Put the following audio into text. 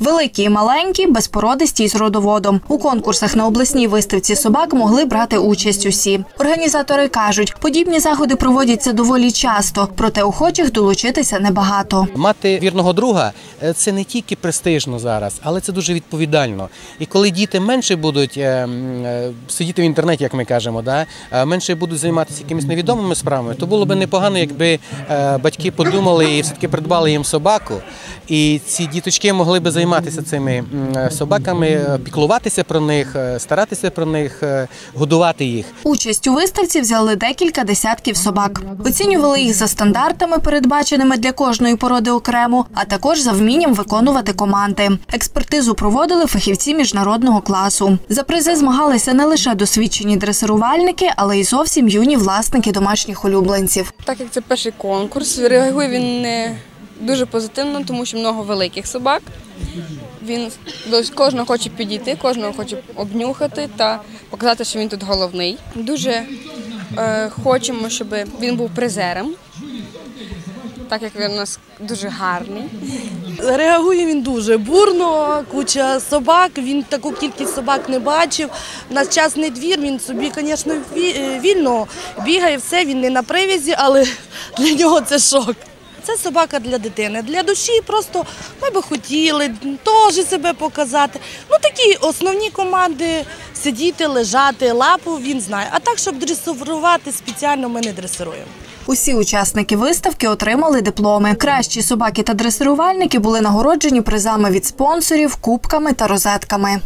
Великі і маленькі, безпородисті із родоводом. У конкурсах на обласній виставці собак могли брати участь усі. Організатори кажуть, подібні заходи проводяться доволі часто, проте охочих долучитися небагато. Мати вірного друга е, це не тільки престижно зараз, але це дуже відповідально. І коли діти менше будуть е, е, сидіти в інтернеті, як ми кажемо, менше будуть займатися якимись невідомими справами, то було б непогано, якби батьки подумали і все-таки придбали їм собаку. І ці діточки могли би займатися цими собаками, е, піклуватися про них, е, старатися про них, е, годувати їх. Участь у виставці взяли декілька десятків собак. Оцінювали їх за стандартами, передбаченими для кожної породи окремо, а також за вмінням виконувати команди. Експертизу проводили фахівці міжнародного класу. За призи змагалися не лише досвідчені дресирувальники, але й зовсім юні власники домашніх улюбленців. Так як це перший конкурс, реагує він не дуже позитивно, тому що много великих собак. Він до кожного хоче підійти, кожного хоче обнюхати та показати, що він тут головний. Дуже е, хочемо, щоб він був призером, так як він у нас дуже гарний. Реагує він дуже бурно, куча собак. Він таку кількість собак не бачив. У нас частний двір, він собі, звісно, ві- е, вільно бігає, все, він не на привязі, але для нього це шок. Це собака для дитини. Для душі просто ми би хотіли теж себе показати. Ну такі основні команди сидіти, лежати, лапу він знає. А так, щоб дресирувати, спеціально ми не дресируємо. Усі учасники виставки отримали дипломи. Кращі собаки та дресирувальники були нагороджені призами від спонсорів, кубками та розетками.